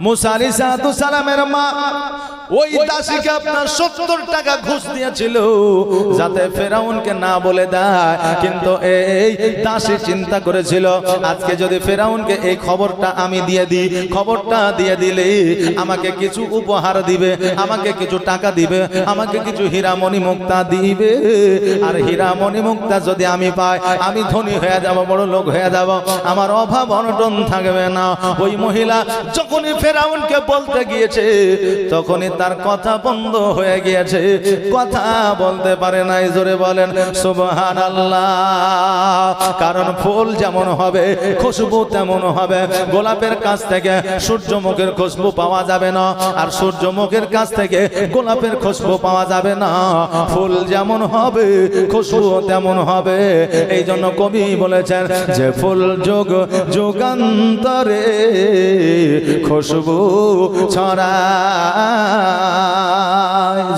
মুসা আলী সালামের মা ওই দাসীকে আপনার সত্তর টাকা ঘুষ দিয়েছিল যাতে ফেরাউনকে না বলে দেয়। কিন্তু এই দাসী চিন্তা করেছিল আজকে যদি ফেরাউনকে এই খবরটা আমি দিয়ে দিই খবরটা দিয়ে দিলে আমাকে কিছু উপহার দিবে আমাকে কিছু টাকা দিবে আমাকে কিছু হীরামণি মুক্তা দিবে। আর হীরামণি মুক্তা যদি আমি পাই আমি ধনী হয়ে যাব বড় লোক হয়ে যাব আমার অভাব অনটন থাকবে না। ওই মহিলা যখনই ফেরাউনকে বলতে গিয়েছে, তখনই তার কথা বন্ধ হয়ে গিয়েছে। কথা বলতে পারে নাই, জোরে বলেন সুবহান আল্লাহ কারণ ফুল যেমন হবে, খুশবু তেমন হবে। গোলাপের কাছ থেকে সূর্যমুখের খুশবু পাওয়া যাবে না, আর সূর্যমুখের কাছ থেকে গোলাপের খুশবু পাওয়া যাবে না। ফুল যেমন হবে, খুশবু তেমন হবে। এই জন্য কবি বলেছেন যে ফুল যোগ, যুগান্তরে খুশবু ছড়া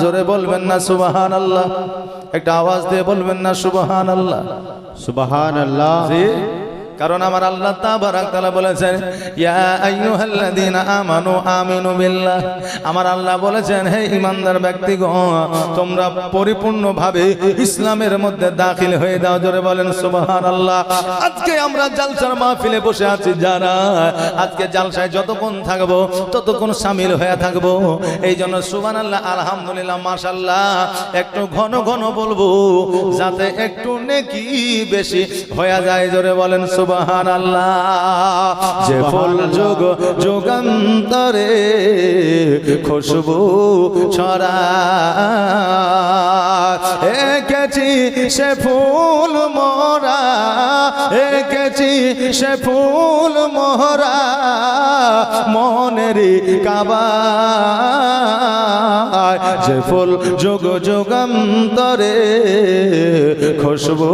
জোরে বলবেন না সুবাহান আল্লাহ একটা আওয়াজ দিয়ে বলবেন না সুবাহান আল্লাহ সুবাহান আল্লাহ জি। কারণ আমার আল্লাহ তাবারাক বলেছেন, ইয়া আইয়ুহাল্লাযীনা আমানু আমিনু বিল্লাহ। আমার আল্লাহ বলেছেন, হে ঈমানদার ব্যক্তিগণ, তোমরা পরিপূর্ণভাবে ইসলামের মধ্যে দাখিল হয়ে দাও জোরে বলেন, সুবহানাল্লাহ। আজকে আমরা জালসার মাহফিলে বসে আছি যারা, আজকে জালসায় যতক্ষণ থাকব, ততক্ষণ সামিল হয়ে থাকব। এই জন্য সুবহানাল্লাহ, আলহামদুলিল্লাহ, মাশাআল্লাহ, একটু ঘন ঘন বলব, যাতে একটু নেকি বেশি হয়ে যায়। জোরে বলেন সুবহান আল্লাহ যে ফুল যুগ যুগান্তরে খুশবু ছড়া এঁকেছি সে ফুল সে ফুল মোরা মনের কাবা। যে ফুল যোগ যুগান্তরে খুশবু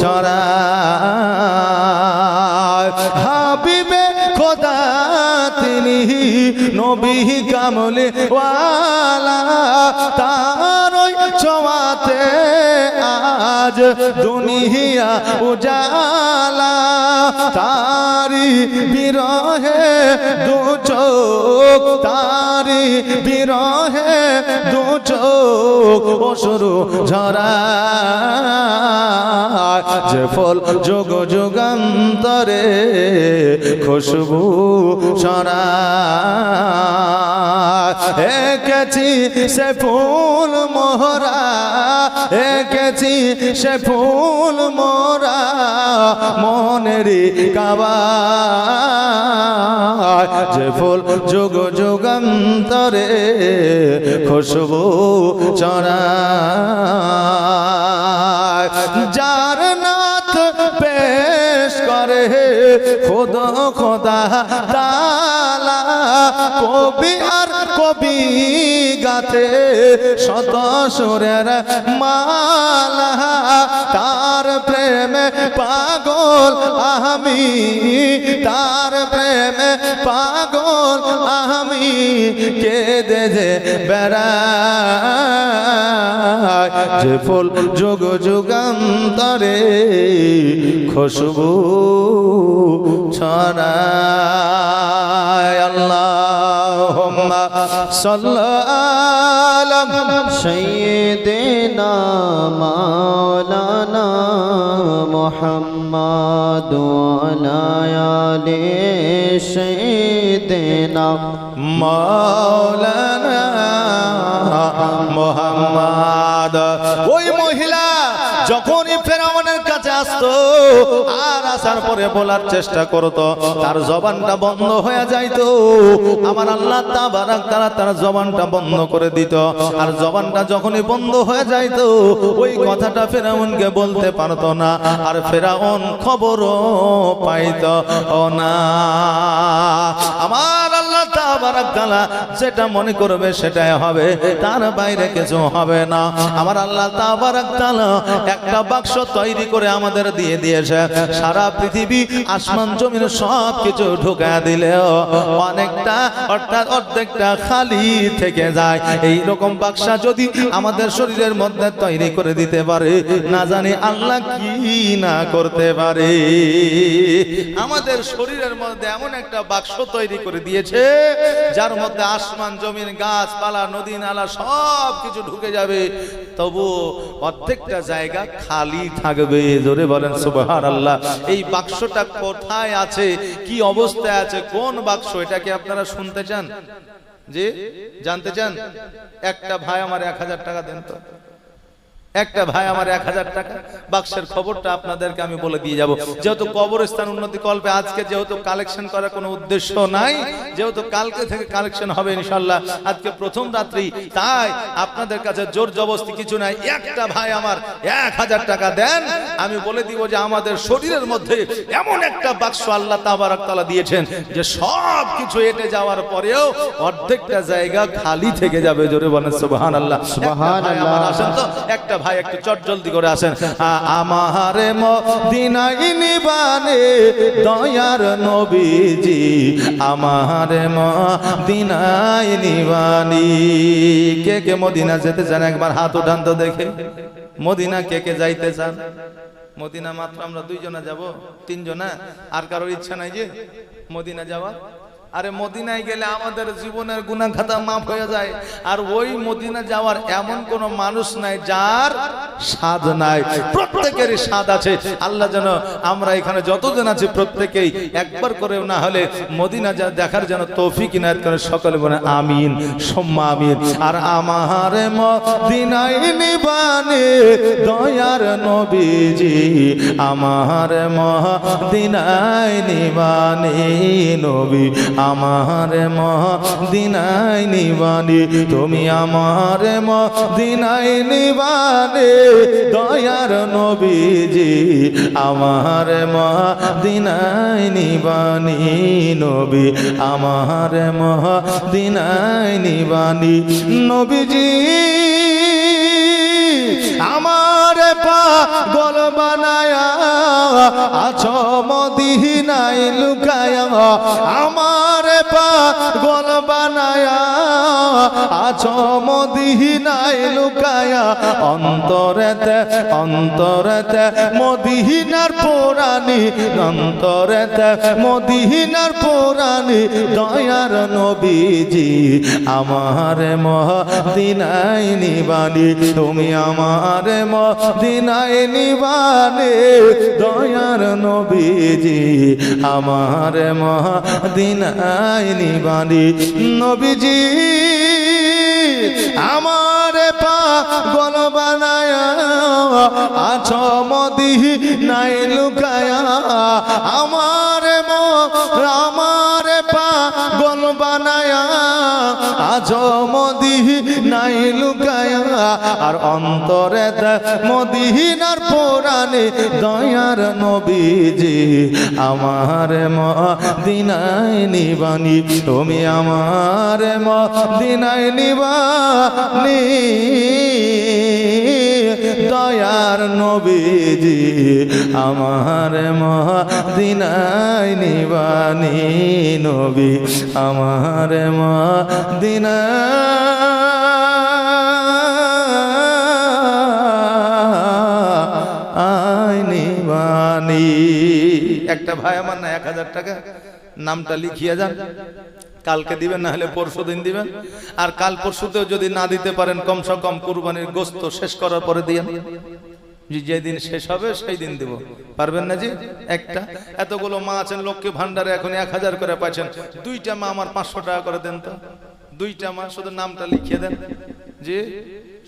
ছড়া। হাবিবে খোদা, তিনি নবী কামলে ওয়ালা। তার ছোঁয়াতে আজ দুনিয়া উজালা। তা তারি বিরহে দু চোখ, তারি বিরহে দু চোখ, অসুরু ঝরা। যে ফল যোগ যুগান্তরে খুশবু ছড়া। একেছি সে ফুল মোহরা, একেছি সে ফুল মোরা মনেরই কাবা। যে ফুল যুগ যুগান্তরে খুশবু চড়া যার খোদ খোদা, তালা, কবি আর কবি গাতে, শত সুরের মালা, তার প্রেমে পাগল আমি, তার প্রেমে পাগল আমি, কেঁদে যে বেড়া যে ফুল যুগ যুগান্তরে খুশবু ছড়ায়। আল্লাহ সাল্লাম সৈয়দেনা মাওলানা মোহাম্মদ আলায়ালে সৈয়দেনা মৌলানা মোহাম্মদ। ওই মহিলা যখনই ফেরাউনের কাছে আসতো, আর আসার পরে বলার চেষ্টা করতো, তার জবানটা বন্ধ হয়ে যাইতো। আমার আল্লাহ তাবারাক তারা তার জবানটা বন্ধ করে দিত, আর জবানটা যখনই বন্ধ হয়ে যাইতো, ওই কথাটা ফেরাউনকে বলতে পারতো না, আর ফেরাউন খবরও পাইতো না। আমার আল্লাহ তাবারাক তাবারাক তাআলা যেটা মনে করবে সেটাই হবে। তার বাইরে কিছু হবে না। আমার আল্লাহ একটা বাক্স তৈরি করে আমাদের দিয়ে দিয়েছে। সারা পৃথিবী আসমান সব কিছু ঢুকা দিলেও অনেকটা, অর্থাৎ অর্ধেকটা খালি থেকে যায়। এই রকম বাক্সা যদি আমাদের শরীরের মধ্যে তৈরি করে দিতে পারে, না জানি আল্লাহ কি না করতে পারে। আমাদের শরীরের মধ্যে এমন একটা বাক্স তৈরি করে দিয়েছে যার মধ্যে আসমান, জমিন, গাছপালা, নদী, নালা, সব কিছু ঢুকে যাবে। তবু অর্ধেকটা জায়গা খালি থাকবে। ধরে বলেন সুবহান আল্লাহ এই বাক্সটা কোথায় আছে? কি অবস্থায় আছে? কোন বাক্স? এটা কি আপনারা শুনতে চান? জি? জানতে চান? একটা ভাই আমার এক হাজার টাকা দেন তো। একটা ভাই আমার এক হাজার টাকা। বাক্সের খবরটা আপনাদেরকে আমি বলে দিয়ে যাব। যেহেতু কবরস্থান উন্নতি কল্পে আজকে যেহেতু কালেকশন করার কোনো উদ্দেশ্য নাই, যেহেতু কালকে থেকে কালেকশন হবে ইনশাল্লাহ আজকে প্রথম রাত্রি, তাই আপনাদের কাছে জোর জবস্তি কিছু নাই। একটা ভাই আমার এক হাজার টাকা দেন, আমি বলে দিব যে আমাদের শরীরের মধ্যে এমন একটা বাক্স আল্লাহ তাবারাক দিয়েছেন যে সব কিছু এটে যাওয়ার পরেও অর্ধেকটা জায়গা খালি থেকে যাবে। জোরে বলেন, সুবহানাল্লাহ। আমার, আসেন তো, একটা ভাই, একটু চট জলদি করে আসেন। আমারে মদিনাই দয়ার নবীজি, আমারে মদিনাই কে কে মদিনা যেতে চান? একবার হাত উঠান তো দেখে। মদিনা কে কে যাইতে চান? মদিনা মাত্র আমরা দুইজনা যাব। তিনজনা? আর কারোর ইচ্ছা নাই যে মদিনা যাওয়া আরে মদিনায় গেলে আমাদের জীবনের গুনাহ খাতা মাফ হয়ে যায়। আর ওই মদিনা যাওয়ার এমন কোন মানুষ নাই, যার স্বাদ নাই। প্রত্যেকেরই স্বাদ আছে। আল্লাহ যেন আমরা এখানে যতজন আছি প্রত্যেকেই একবার করেও না হলে মদিনা যা দেখার যেন তৌফিক ইনায়ত করে সকলে বলে আমিন, সম্মা আমিন। আর আমার মদিনায় দয়ার নবীজি, আমার মদিনায় নিবানে নবী আমার মদিনায় নিবানে, তুমি আমার মদিনায় নিবানে। দয়ার নবীজি, আমার মদিনায় নিবানি নবী, আমার মদিনায় নিবানি। নবীজি পাগল বানায়া, আছো মদিনায় লুকায়া, আমার পাগল বানায়া, আছো মদিনায় লুকায়া, অন্তরেতে অন্তরেতে মদিনার পুরানি অন্তরেতে মদিনার পুরানি দয়ার নবীজি, আমার মদিনায় নিবানি, তুমি আমার মদিনায় নিবানে, দয়ার নবীজি আমার মদিনায় নিবানি। নবীজি, আমার পাগল বানায়া, আছো মদি নাই লুকায়া। আমার আমার পাগল বানায়া আছো মদি নাই লুকায়া, আর অন্তরে মদিনার পুরানে দয়ার নবীজি, আমার মদিনায় নিবানি, তুমি আমার মদিনায় নিবানি। দয়ার নবীজি, আমার মদিনায় নিবানি নবী, আমার মদিনায় নিবানি একটা ভাই আমার না এক হাজার টাকা। নামটা লিখিয়ে যান। কালকে দিবেন, না হলে পরশু দিন দিবেন। আর কাল পরশুতেও যদি না দিতে পারেন, কমসে কম কুরবানির গোস্ত শেষ করার পরে দিয়েন। যেদিন শেষ হবে, সেই দিন দিব। পারবেন না জি? একটা। এতগুলো মা আছেন লক্ষ্মী ভান্ডারে এখন এক হাজার করে পাচ্ছেন দুইটা মা আমার পাঁচশো টাকা করে দেন তো। দুইটা মাস শুধু নামটা লিখিয়ে দেন। যে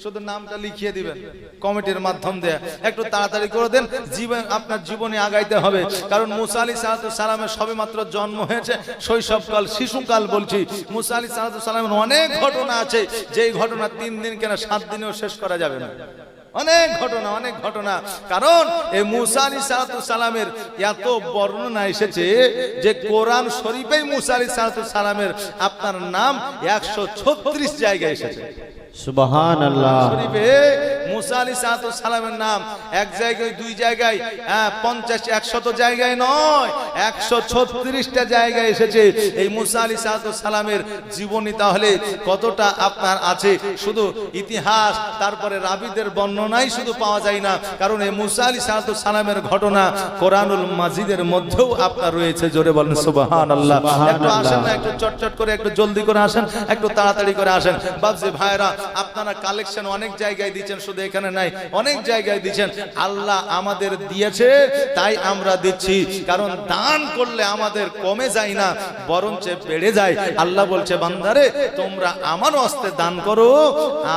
শুধু নামটা লিখিয়ে দিবেন, কমিটির মাধ্যম দেয়া। একটু তাড়াতাড়ি করে দেন, জীবন আপনার জীবনে আগাইতে হবে। কারণ মুসা আলী সালামের সবে মাত্র জন্ম হয়েছে, শৈশবকাল, শিশুকাল বলছি। মুসা আলী সালামের অনেক ঘটনা আছে। যেই ঘটনা তিন দিন কেন সাত দিনেও শেষ করা যাবে না? অনেক ঘটনা অনেক ঘটনা। কারণ এই মুসা আলী সালামের এত বর্ণনা এসেছে যে কোরআন শরীফে মুসা আলী সালামের আপনার নাম একশো ছত্রিশ জায়গায় এসেছে। সুবহান আল্লাহ নাম এক জায়গায় দুই জায়গায় হ্যাঁ, পঞ্চাশ একশত জায়গায় নয় একশো ছত্রিশটা জায়গায় এসেছে। এই মুসা আলী সালামের জীবনী তাহলে কতটা আপনার আছে? শুধু ইতিহাস তারপরে রাবিদের বর্ণনাই শুধু পাওয়া যায় না কারণ এই মুসা আলী সালামের ঘটনা কোরআনুল মাজিদের মধ্যেও আপনার রয়েছে। জোরে বলেন সুবাহান আল্লাহ একটু আসেন না একটু চটচট করে একটু জলদি করে আসেন একটু তাড়াতাড়ি করে আসেন। বাবজি ভাইরা আপনারা কালেকশন অনেক জায়গায় দিচ্ছেন শুধু এখানে নাই, অনেক জায়গায় দিচ্ছেন আল্লাহ আমাদের দিয়েছে, তাই আমরা দিচ্ছি। কারণ দান করলে আমাদের কমে যায় না, বরঞ্চ বেড়ে যায়। আল্লাহ বলছে, বান্দারে, তোমরা আমার হস্তে দান করো,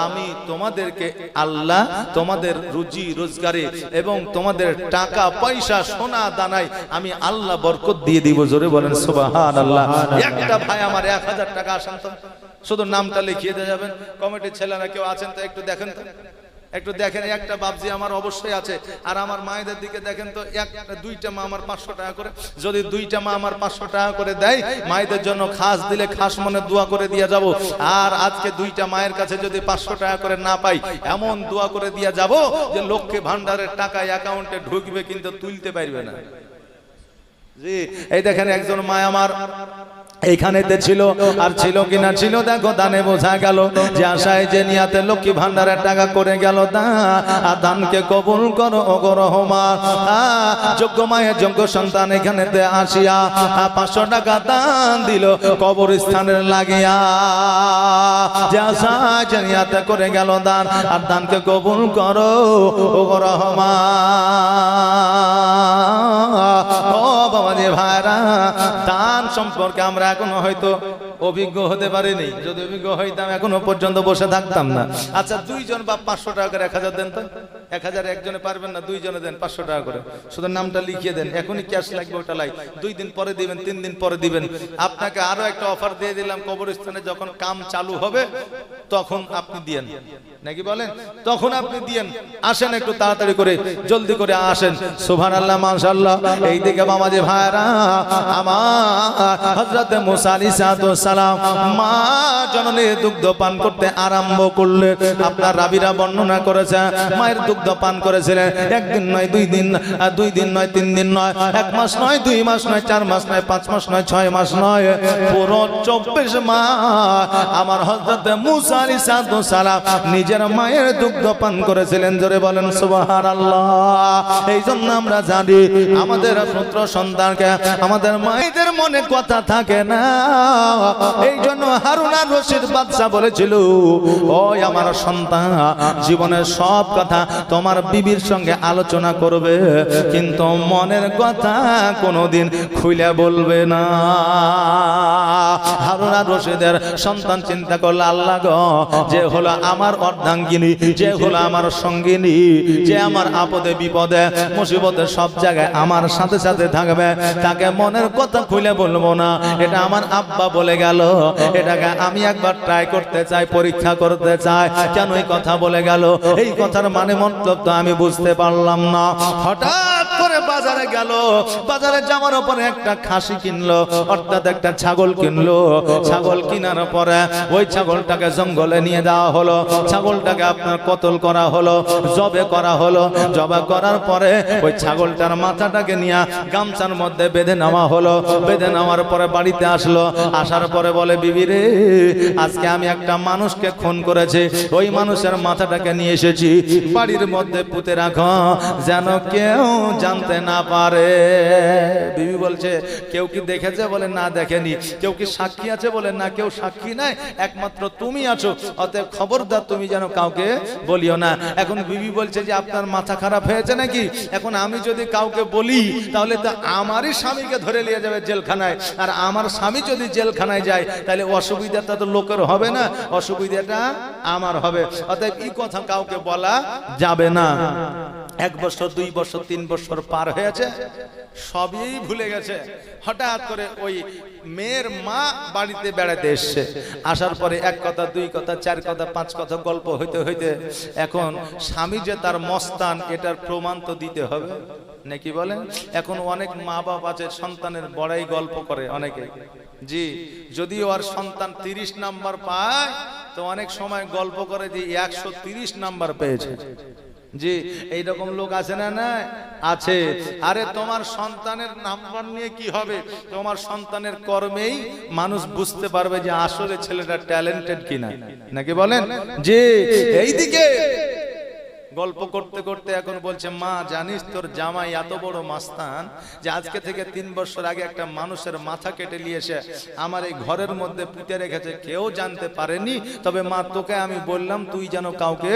আমি তোমাদেরকে আল্লাহ তোমাদের রুজি, রোজগারে এবং তোমাদের টাকা, পয়সা, সোনা, দানায় আমি আল্লাহ বরকত দিয়ে দিব। জোরে বলেন সুবাহান আল্লাহ একটা ভাই আমার এক হাজার টাকা আসান তো। শুধু নামটা লিখিয়ে দিয়ে যাবেন। কমিটির ছেলেরা কেউ আছেন তো একটু দেখেন তো। একটু দেখেন, একটা বাবজি আমার অবশ্যই আছে। আর আমার মায়েদের দিকে দেখেন তো একটা দুইটা মা আমার পাঁচশো টাকা করে। যদি দুইটা মা আমার পাঁচশো টাকা করে দেয়, মায়েদের জন্য খাস দিলে খাস মনে দোয়া করে দিয়ে যাব। আর আজকে দুইটা মায়ের কাছে যদি পাঁচশো টাকা করে না পাই, এমন দোয়া করে দিয়ে যাব যে লক্ষ্মী ভান্ডারের টাকা অ্যাকাউন্টে ঢুকবে কিন্তু তুলতে পারবে না। জি, এই দেখেন একজন মা আমার এইখানেতে ছিল আর ছিল কিনা ছিল, দেখো, দানে বোঝা গেল যে আশায় যে নিয়াতে লক্ষ্মী ভান্ডারের টাকা করে গেল দা, আর দানকে কবুল করো, ওগো রহমান যোগ্য মায়ের যোগ্য সন্তান এখানেতে আসিয়া পাঁচশো টাকা দান দিল কবরস্থানের লাগিয়া। যে আশায় যে নিয়াতে করে গেল দান, আর দানকে কবুল করো, ওগো রহমান ও বাবা যে ভাইরা সম্পর্কে আমরা এখনও হয়তো অভিজ্ঞ হতে পারিনি। যদি অভিজ্ঞ হইতাম, এখনও পর্যন্ত বসে থাকতাম না। আচ্ছা দুইজন বা পাঁচশো টাকা করে এক হাজার দেন তো। এক হাজার একজনে পারবেন না, দুইজনে দেন পাঁচশো টাকা করে। শুধু নামটা লিখিয়ে দেন। এখনই ক্যাশ লাগবে ওটা লাই। দুই দিন পরে দিবেন, তিন দিন পরে দিবেন। আপনাকে আরও একটা অফার দিয়ে দিলাম কবরস্থানে, যখন কাম চালু হবে, তখন আপনি দিয়েন। নাকি বলেন? তখন আপনি দিয়েন। আসেন একটু তাড়াতাড়ি করে, জলদি করে আসেন। সুভান আল্লাহ মাশাল্লাহ এই দিকে মামাজি ভাইরা আমার হযরতে মুসা আলাইহিস সালাম মা জননী দুগ্ধ পান করতে আরম্ভ করলে, আপনার রাবিরা বর্ণনা করেছে, মায়ের দুগ্ধ পান করেছিলেন। একদিন নয়, দুই দিন দুই দিন নয়, তিন দিন নয়, এক মাস নয়, দুই মাস নয়, চার মাস নয়, পাঁচ মাস নয়, ছয় মাস নয়, পুরো চব্বিশ মাস আমার হযরতে মুসা আলাইহিস সালাম নিজের মায়ের দুগ্ধ পান করেছিলেন। জোরে বলেন, সুবহানাল্লাহ। এই জন্য আমরা জানি, আমাদের পুত্র সন্তানকে আমাদের মায়েদের মনে কথা থাকে না। এই জন্য হারুন রশিদ বাদশা বলেছিল, ওই আমার সন্তান, জীবনের সব কথা তোমার বিবির সঙ্গে আলোচনা করবে, কিন্তু মনের কথা কোনোদিন খুলে বলবে না। হারুন রশিদের সন্তান চিন্তা করল, আল্লাহ যে হলো আমার অর্ধাঙ্গিনী, যে হলো আমার সঙ্গিনী, যে আমার আপদে বিপদে, মুসিবতে সব জায়গায় আমার সাথে সাথে থাকবে, তাকে মনের কথা খুলে বলব না। এটা আমার আব্বা বলে গেল। এটাকে আমি একবার ট্রাই করতে চাই, পরীক্ষা করতে চাই। কেন এই কথা বলে গেল? এই কথার মানে মন্তব্য আমি বুঝতে পারলাম না। হঠাৎ বাজারে গেল, বাজারে যাওয়ার পরে একটা খাসি কিনলো অর্থাৎ একটা ছাগল কিনলো। ছাগল কেনার পরে ওই ছাগলটাকে জঙ্গলে নিয়ে যাওয়া হলো। ছাগলটাকে আপনার কতল করা হলো, জবে করা হলো। জবা করার পরে ওই ছাগলটার মাথাটাকে নিয়ে গামছার মধ্যে বেঁধে নেওয়া হলো। বেঁধে নেওয়ার পরে বাড়িতে আসলো। আসার পরে বলে, বিবি রে, আজকে আমি একটা মানুষকে খুন করেছি। ওই মানুষের মাথাটাকে নিয়ে এসেছি। বাড়ির মধ্যে পুঁতে রাখো। যেন কেউ জানতে না পারে। বিবি বলছে, কেউ কি দেখেছে? বলে, না, দেখেনি। কেউ কি সাক্ষী আছে? বলে, না, কেউ সাক্ষী নাই, একমাত্র তুমি আছো। অতএব খবরদার তুমি যেন কাউকে বলিও না। এখন বিবি বলছে যে, আপনার মাথা খারাপ হয়েছে নাকি? এখন আমি যদি কাউকে বলি, তাহলে তো আমারই স্বামীকে ধরে নিয়ে যাবে জেলখানায়। আর আমার স্বামী যদি জেলখানায় যায়, তাহলে অসুবিধাটা তো লোকের হবে না, অসুবিধাটা আমার হবে। অতএব এই কথা কাউকে বলা যাবে না। এক বছর, দুই বছর, তিন বছর পার হয়েছে, সবই ভুলে গেছে। হঠাৎ করে ওই মেয়ের মা বাড়িতে বেড়াতে এসছে। আসার পরে এক কথা, দুই কথা, চার কথা, পাঁচ কথা, গল্প হইতে হইতে এখন স্বামী যে তার মস্তান, এটার প্রমাণ তো দিতে হবে। নাকি বলেন? এখন অনেক মা বাপ আছে, সন্তানের বড়াই গল্প করে অনেকে। জি, যদিও আর সন্তান তিরিশ নাম্বার পায়, তো অনেক সময় গল্প করে যে একশো তিরিশ নাম্বার পেয়েছে। জি, এইরকম লোক আছে না না আছে। আরে তোমার সন্তানের নাম্বার নিয়ে কি হবে? তোমার সন্তানের কর্মেই মানুষ বুঝতে পারবে যে আসলে ছেলেটা ট্যালেন্টেড কিনা। নাকি বলেন? যে এইদিকে। গল্প করতে করতে এখন বলছে, মা, জানিস তোর জামাই এত বড় মাস্তান যে আজকে থেকে তিন বছর আগে একটা মানুষের মাথা কেটে নিয়েছে, আমার এই ঘরের মধ্যে পুঁতে রেখেছে, কেউ জানতে পারেনি। তবে মা, তোকে আমি বললাম, তুই যেন কাউকে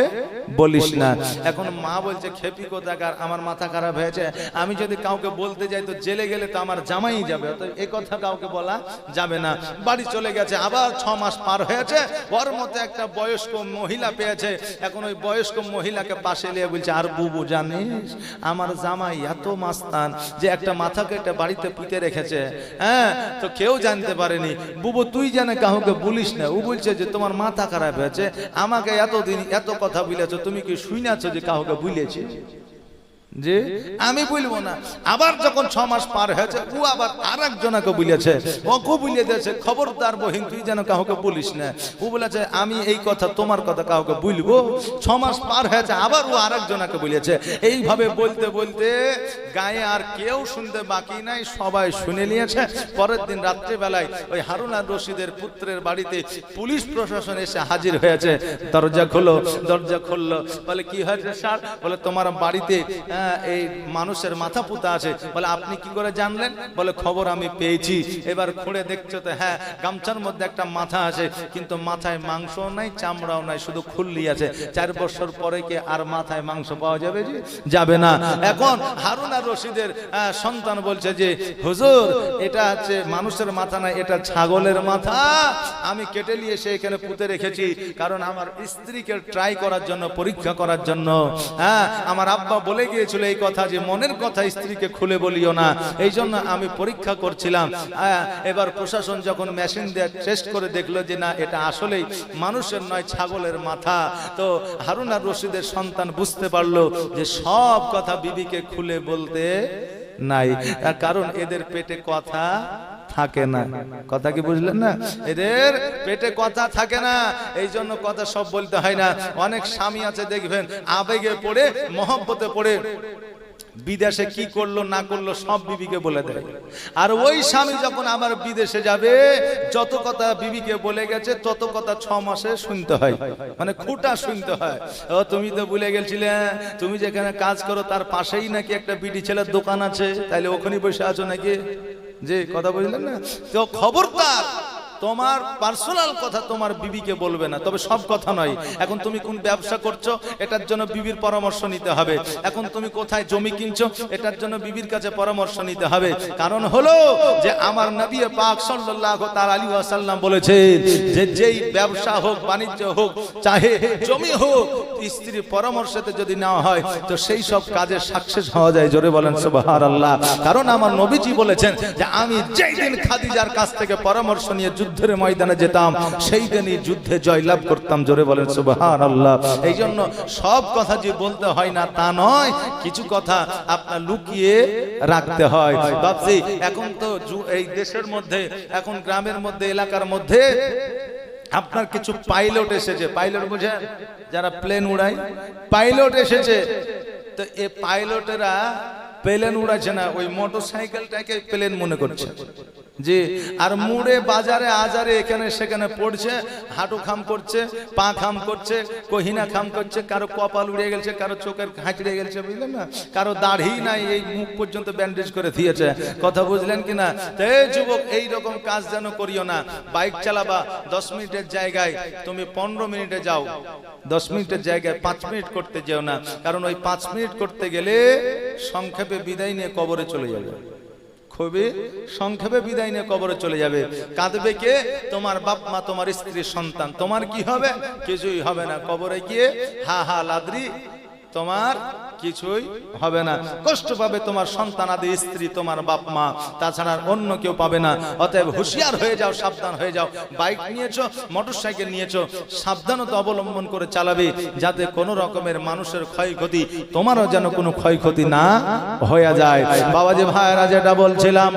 বলিস না। এখন মা বলছে, খেপি কোথাকার? আমার মাথা খারাপ হয়েছে। আমি যদি কাউকে বলতে যাই, তো জেলে গেলে তো আমার জামাই যাবে। তো এই কথা কাউকে বলা যাবে না। বাড়ি চলে গেছে, আবার ছ মাস পার হয়েছে। ওর মতো একটা বয়স্ক মহিলা পেয়েছে। এখন ওই বয়স্ক মহিলাকে পাশে নিয়ে বলছে, আর বুবু জানিস, আমার জামাই এত মাস্তান যে একটা মাথাকে একটা বাড়িতে পুঁতে রেখেছে। হ্যাঁ তো কেউ জানতে পারেনি। বুবু, তুই জানে কাউকে বলিস না, ও বলছে যে তোমার মাথা খারাপ হয়েছে, আমাকে এতদিন এত কথা বলেছ, তুমি কি শুনেছো যে কাউকে বলেছি? যে আমি বলব না। আবার যখন ছ মাস পার হয়েছে ও আবার আর একজনকে বলেছে ওকে বলে দিয়েছে খবরদার বহিন তুই যেন কাউকে বলিস না। ও বলেছে আমি এই কথা তোমার কথা কাউকে বলব? ছ মাস পার হয়েছে আবার ও আর একজনকে বলেছে এইভাবে বলতে বলতে গায়ে আর কেউ শুনতে বাকি নাই সবাই শুনে নিয়েছে। পরের দিন রাত্রিবেলায় ওই হারুন রশিদের পুত্রের বাড়িতে পুলিশ প্রশাসন এসে হাজির হয়েছে। দরজা খোলো দরজা খুললো। বলে কি হয়েছে স্যার? বলে তোমার বাড়িতে আহ, এই মানুষের মাথা পুতা আছে। বলে, আপনি কি করে জানলেন? বলে, খবর আমি পেয়েছি। এবার খুঁড়ে দেখছ তো হ্যাঁ গামছার মধ্যে একটা মাথা আছে। কিন্তু মাথায় মাংস নাই, চামড়াও নাই, শুধু খুল্লি আছে। চার বছর পরে কি আর মাথায় মাংস পাওয়া যাবে যে যাবে না। এখন হারুন আর রশিদের সন্তান বলছে যে, হুজুর, এটা হচ্ছে মানুষের মাথা না, এটা ছাগলের মাথা। আমি কেটে নিয়ে এসে এখানে পুঁতে রেখেছি। কারণ আমার স্ত্রীকে ট্রাই করার জন্য, পরীক্ষা করার জন্য। হ্যাঁ আমার আব্বা বলে গিয়েছিল এই কথা যে মনের কথা স্ত্রীকে খুলে বলিও না। এই জন্য আমি পরীক্ষা করছিলাম। এবার প্রশাসন যখন মেশিন দিয়ে টেস্ট করে দেখল যে না, এটা আসলেই মানুষের নয়, ছাগলের মাথা। তো হারুন আর রশিদের সন্তান বুঝতে পারল যে সব কথা বিবিকে খুলে বলতে নাই। তার কারণ এদের পেটে কথা থাকে না। কথা কি বুঝলেন না? এদের পেটে কথা থাকে না এই জন্য কথা সব বলতে হয় না। অনেক স্বামী আছে, দেখবেন, আবেগে পড়ে, মহব্বতে পড়ে, বিদেশে কি করল, না করল, সব বিবিকে বলে দেয়। আর ওই স্বামী যখন আবার বিদেশে যাবে, যত কথা বিবিকে বলে গেছে, তত কথা ছ মাসে শুনতে হয়। মানে খুঁটা শুনতে হয়। ও, তুমি তো ভুলে গেছিলে, তুমি যেখানে কাজ করো, তার পাশেই নাকি একটা বিডি ছেলের দোকান আছে। তাইলে ওখানে বসে আছো নাকি? যে কথা বুঝলেন না? তো খবরদার। তোমার পার্সোনাল কথা তোমার বিবিকে বলবে না, তবে সব কথা নয়। এখন তুমি কোন ব্যবসা করছ, এটার জন্য বিবির পরামর্শ নিতে হবে। এখন তুমি কোথায় জমি কিনছো, এটার জন্য বিবির কাছে পরামর্শ নিতে হবে। কারণ হলো যে আমার নবী পাক সাল্লাল্লাহু তাআলা আলাইহি ওয়াসাল্লাম বলেছে যে যেই ব্যবসা হোক, বাণিজ্য হোক, চাহে জমি হোক, স্ত্রীর পরামর্শতে যদি নেওয়া হয়, তো সেই সব কাজে সাকসেস হওয়া যায়। জোরে বলেন, সুবহানাল্লাহ। কারণ আমার নবীজি বলেছেন যে আমি যেই দিন খাদিজার কাছ থেকে পরামর্শ নিয়ে যুদ্ধের ময়দানে যেতাম সেই দিনই যুদ্ধে জয়লাভ করতাম, জোরে বলেন, সুবহানাল্লাহ। এই জন্য সব কথা যে বলতে হয় না, তা নয়, কিছু কথা আপনার লুকিয়ে রাখতে হয়। ভাবছি, এখন তো এই দেশের মধ্যে, এখন গ্রামের মধ্যে, এলাকার মধ্যে আপনার কিছু পাইলট এসেছে। পাইলট বুঝেন যারা প্লেন উড়ায়। পাইলট এসেছে। তো এ পাইলটেরা প্লেন উড়াচ্ছে না, ওই মোটর সাইকেলটাকে প্লেন মনে করছে। জি, আর মুড়ে বাজারে, আজারে, এখানে, সেখানে পড়ছে, হাঁটু খাম করছে, পা খাম করছে, কহিনা খাম করছে, কারও কপাল উড়ে গেছে, কারও চোখের খাঁচড়ে গেছে, বুঝলেন না? কারও দাড়ি নাই, এই মুখ পর্যন্ত ব্যান্ডেজ করে দিয়েছে। কথা বুঝলেন কিনা? তো এই যুবক, এই রকম কাজ যেন করিও না। বাইক চালাবা, দশ মিনিটের জায়গায় তুমি পনেরো মিনিটে যাও। দশ মিনিটের জায়গায় পাঁচ মিনিট করতে যেও না। কারণ ওই পাঁচ মিনিট করতে গেলে সংক্ষেপে বিদায় নিয়ে কবরে চলে যাবে। খুবই সংক্ষেপে বিদায় নিয়ে কবরে চলে যাবে। কাঁদবে কে? তোমার বাপ মা, তোমার স্ত্রীর সন্তান। তোমার কি হবে? কিছুই হবে না। কবরে গিয়ে হা হা লাদ্রি তোমার কিছুই হবে না। কষ্ট পাবে তোমার সন্তান আদি, স্ত্রী, তোমার বাপ, মা। তাছাড়া অন্য কেউ পাবে না। অতএব হুঁশিয়ার হয়ে যাও, সাবধান হয়ে যাও। বাইক নিয়েছো মোটর সাইকেল নিয়েছো, সাবধানতা অবলম্বন করে চালাবে, যাতে কোনো রকমের মানুষের ক্ষয়ক্ষতি, তোমারও যেন কোনো ক্ষয়ক্ষতি না হয়ে যায়। বাবাজি ভাইরা যেটা বলছিলাম